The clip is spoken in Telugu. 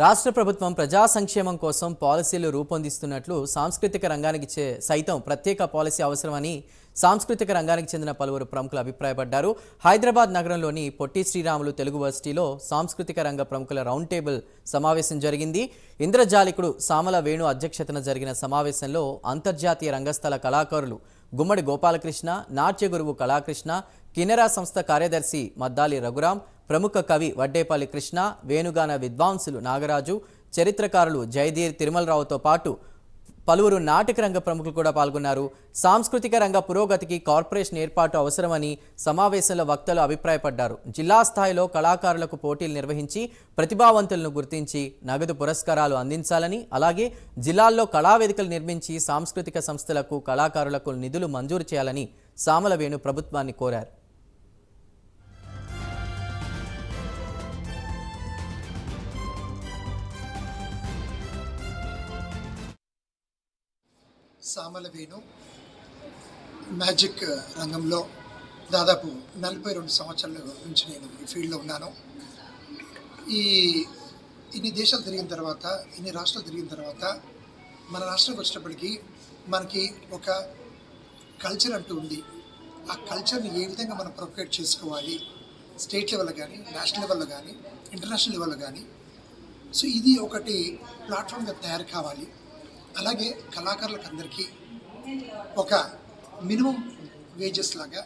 రాష్ట్ర ప్రభుత్వం ప్రజా సంక్షేమం కోసం పాలసీలు రూపొందిస్తున్నట్లు సాంస్కృతిక రంగానికి చే- సైతం ప్రత్యేక పాలసీ అవసరమని సాంస్కృతిక రంగానికి చెందిన పలువురు ప్రముఖులు అభిప్రాయపడ్డారు. హైదరాబాద్ నగరంలోని పొట్టి శ్రీరాములు తెలుగు వర్సిటీలో సాంస్కృతిక రంగ ప్రముఖుల రౌండ్ టేబుల్ సమావేశం జరిగింది. ఇంద్రజాలికుడు సామల వేణు అధ్యక్షతన జరిగిన సమావేశంలో అంతర్జాతీయ రంగస్థల కళాకారులు గుమ్మడి గోపాలకృష్ణ నాట్య గురువు కళాకృష్ణ కినెరా సంస్థ కార్యదర్శి మద్దాలి రఘురాం ప్రముఖ కవి వడ్డేపల్లి కృష్ణ వేణుగాన విద్వాంసులు నాగరాజు చరిత్రకారులు జయధీర్ తిరుమలరావుతో పాటు పలువురు నాటక రంగ ప్రముఖులు కూడా పాల్గొన్నారు. సాంస్కృతిక రంగ పురోగతికి కార్పొరేషన్ ఏర్పాటు అవసరమని సమావేశంలో వక్తలు అభిప్రాయపడ్డారు. జిల్లా స్థాయిలో కళాకారులకు పోటీలు నిర్వహించి ప్రతిభావంతులను గుర్తించి నగదు పురస్కారాలు అందించాలని అలాగే జిల్లాల్లో కళావేదికలు నిర్మించి సాంస్కృతిక సంస్థలకు కళాకారులకు నిధులు మంజూరు చేయాలని సామల వేణు ప్రభుత్వాన్ని కోరారు. సామల వేణు మ్యాజిక్ రంగంలో దాదాపు నలభై రెండు సంవత్సరాల నుంచి నేను ఈ ఫీల్డ్లో ఉన్నాను. ఈ ఇన్ని దేశాలు తిరిగిన తర్వాత ఇన్ని రాష్ట్రాలు తిరిగిన తర్వాత మన రాష్ట్రంకి వచ్చినప్పటికీ మనకి ఒక కల్చర్ అంటూ ఉంది. ఆ కల్చర్ని ఏ విధంగా మనం ప్రొపరేట్ చేసుకోవాలి? స్టేట్ లెవెల్లో కానీ నేషనల్ లెవెల్లో కానీ ఇంటర్నేషనల్ లెవెల్లో కానీ. సో ఇది ఒకటి ప్లాట్ఫామ్గా తయారు కావాలి. అలాగే కళాకారులకు అందరికీ ఒక మినిమం వేజెస్ లాగా